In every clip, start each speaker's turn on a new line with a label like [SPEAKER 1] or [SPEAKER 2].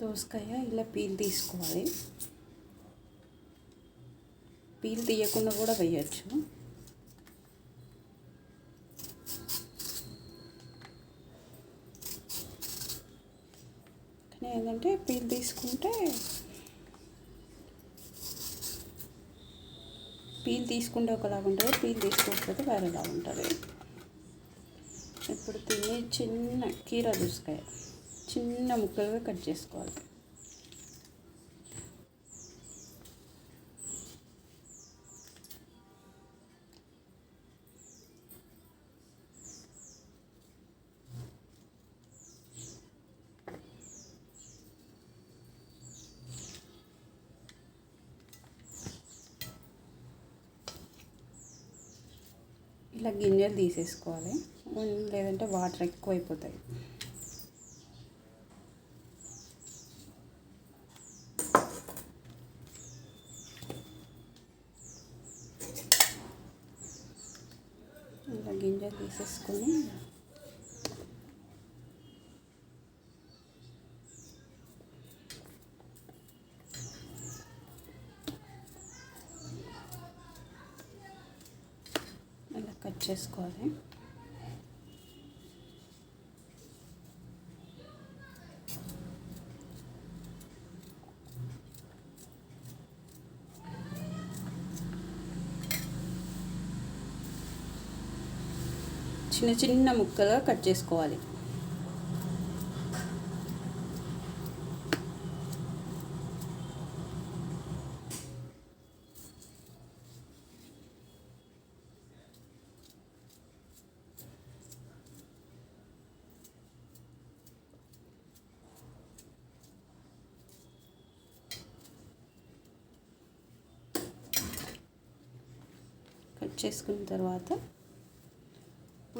[SPEAKER 1] దోసకాయ ఇలా పీల్ తీసుకోవాలి. పీల్ తీయకుండా కూడా వేయచ్చు. కానీ ఏంటంటే పీల్ తీసుకుంటే పీల్ తీసుకుంటే ఒకలాగా ఉంటుంది పీల్ తీసుకోకపోతే వేరేలా ఉంటుంది. ఇప్పుడు తినే చిన్న కీర దోసకాయ. చిన్న ముక్కలుగా కట్ చేసుకోవాలి. ఇలా గింజలు తీసేసుకోవాలి. లేదంటే వాటర్ ఎక్కువ అయిపోతాయి ఇలా గింజ తీసేసుకొని ఇలా కట్ చేసుకోవాలి చిన్న చిన్న ముక్కలుగా కట్ చేసుకోవాలి. కట్ చేసుకున్న తర్వాత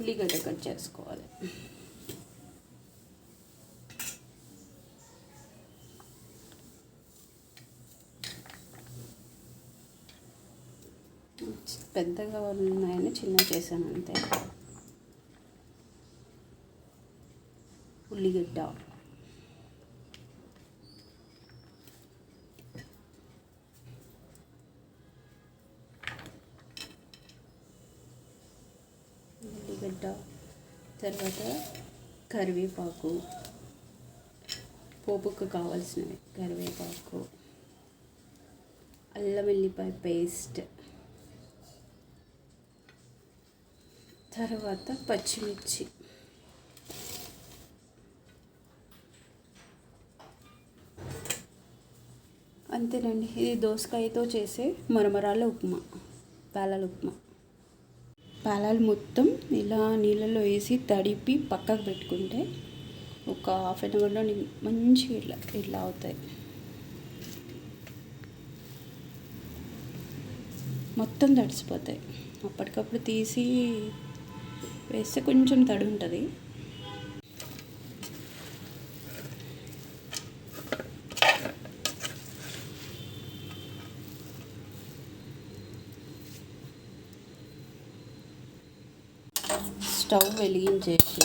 [SPEAKER 1] ఉల్లిగడ్డ కట్ చేసుకోవాలి. పెద్దగా ఉన్నాయని చిన్న చేశాను అంతే. ఉల్లిగడ్డ ఉల్లిగడ్డ తర్వాత కరివేపాకు పోపుకు కావాల్సినవి. కరివేపాకు అల్లం వెల్లిపాయ పేస్ట్ తర్వాత పచ్చిమిర్చి. అంతేనండి. ఇది దోసకాయతో చేసే మరమరాల ఉప్మా పాలల ఉప్మా. పాలాలు మొత్తం ఇలా నీళ్ళలో వేసి తడిపి పక్కకు పెట్టుకుంటే ఒక హాఫ్ అన్ అవర్లో మంచిగా ఇట్లా ఇట్లా అవుతాయి. మొత్తం తడిసిపోతాయి. అప్పటికప్పుడు తీసి వేస్తే కొంచెం తడి ఉంటుంది. స్టవ్ వెలిగించేసి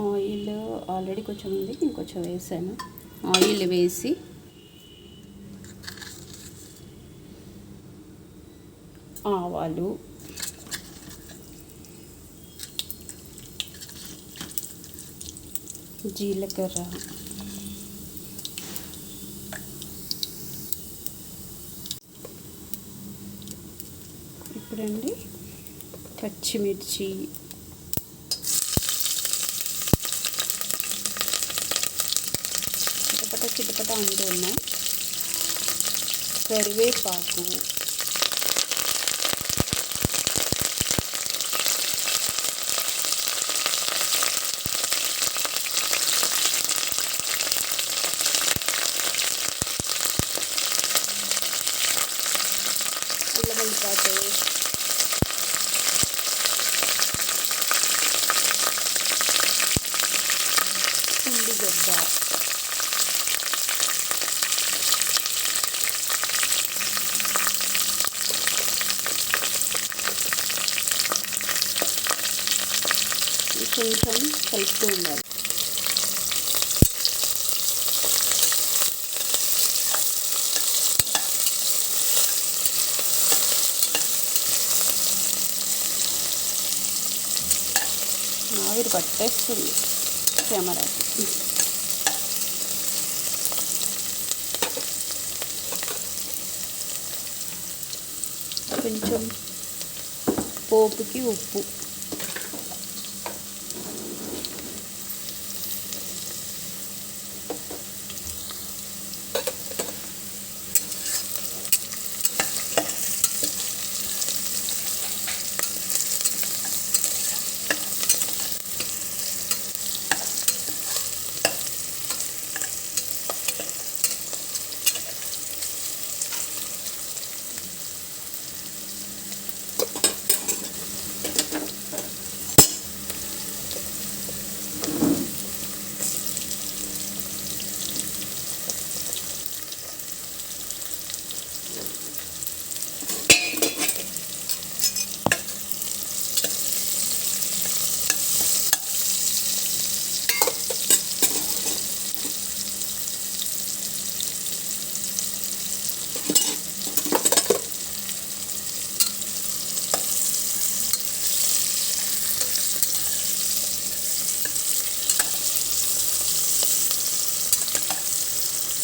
[SPEAKER 1] ఆయిల్ ఆల్రెడీ కొంచెం ఉంది నేను కొంచెం వేసాను. ఆయిల్ వేసి ఆవాలు జీలకర్ర చూడండి. పచ్చిమిర్చి చిటపట చిటపట అంటూ ఉన్నాయి. కరివేపాకు అల్లం వెల్లిపాయ పేస్ట్ ఉల్లిగడ్డ కొంచెం కలుపుతూ ఉండాలి ఆవిరి పట్టేస్తుంది కెమెరాకి కొంచెం పోపుకి ఉప్పు.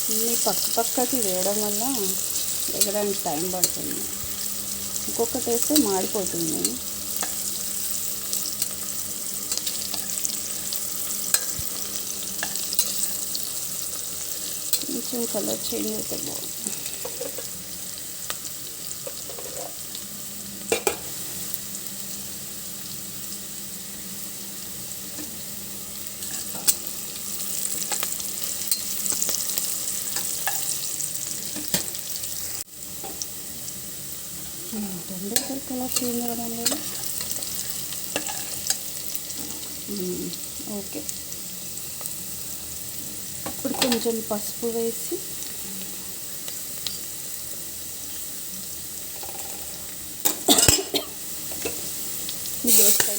[SPEAKER 1] అన్నీ పక్క పక్కకి వేయడం వల్ల ఎగడానికి టైం పడుతుంది. ఇంకొకటి వేస్తే మాడిపోతుంది. కొంచెం కలర్ చేంజ్ అయితే బాగుంది ఏంటండి అసలు కలర్ చేంజ్ అవ్వడం లేదు ఓకే. ఇప్పుడు కొంచెం పసుపు వేసి ఈ దోసకాయ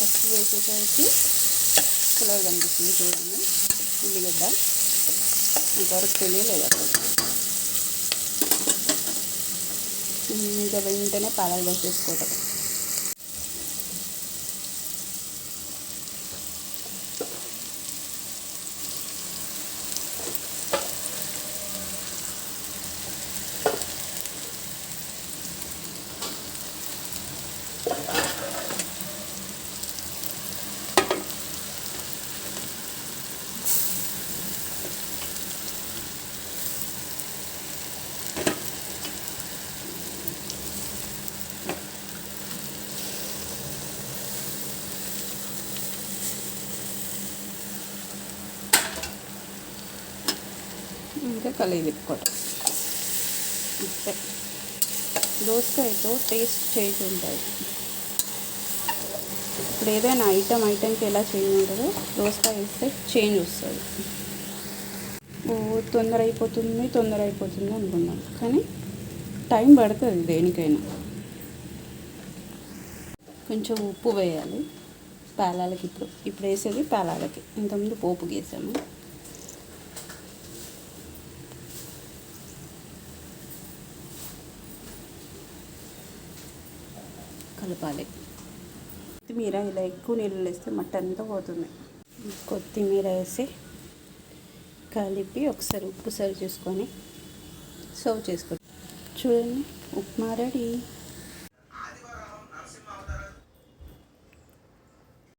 [SPEAKER 1] పసుపు వేసేసరికి కలర్ కనిపిస్తుంది చూడండి. ఉల్లిగడ్డ. ఇంతవరకు తెలియలేదు అసలు. ఇంకా వెంటనే పాలలు వేసేసుకోవటం ఇంకా కలిగి తిప్పుకోవటం అంతే. దోసకాయతో టేస్ట్ చేంజ్ ఉంటుంది ఇప్పుడు ఏదైనా ఐటమ్ ఐటమ్కి ఎలా చేంజ్ ఉంటుందో దోసకాయ వేస్తే చేంజ్ వస్తుంది. ఓ తొందర అయిపోతుంది తొందర అయిపోతుంది అనుకున్నాం. కానీ టైం పడుతుంది దేనికైనా. కొంచెం ఉప్పు వేయాలి. పేలాలకి ఇప్పుడు. ఇప్పుడు వేసేది పేలాలకి. ఇంతకుముందు పోపు గీసాము. కలపాలి. కొత్తిమీర ఇలా ఎక్కువ నీళ్ళు వేస్తే మట్టి అంతా పోతుంది. కొత్తిమీర వేసి కలిపి ఒకసారి ఉప్పు సరి చూసుకొని సర్వ్ చేసుకోండి చూడండి ఉప్మా రెడీ.